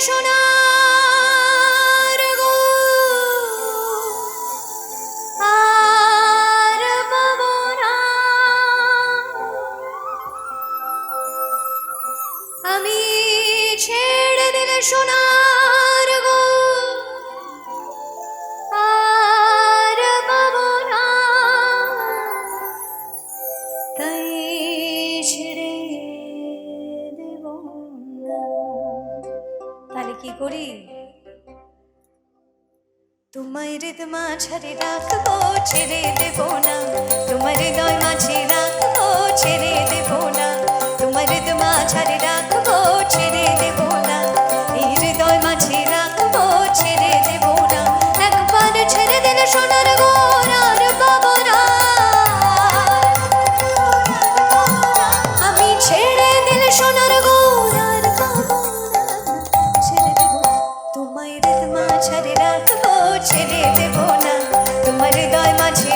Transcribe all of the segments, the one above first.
শোনা কি করি? তোমার হৃদ ছাড়ে রাখব, ছেড়ে দেব না। তোমার হৃদয় মাঝে রাখব, ছেড়ে দেব না। তোমার হৃদ ছাড়ে রাখব মাঝে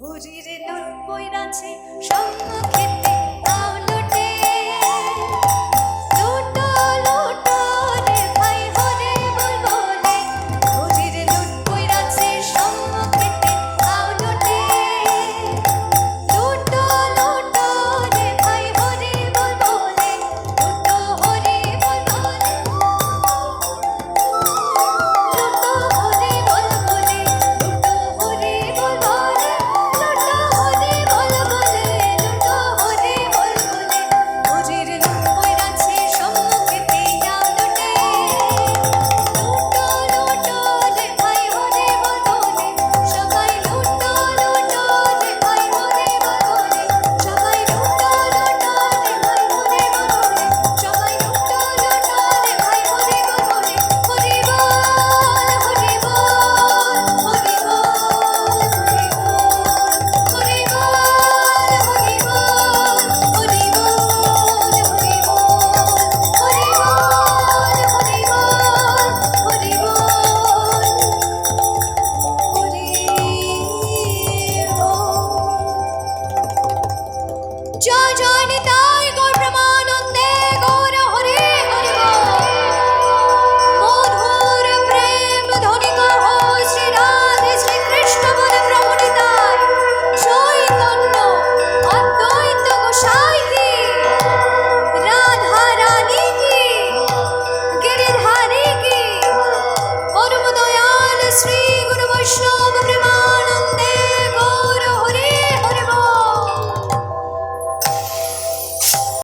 হরির নাম বৈরাছে সম্মুখে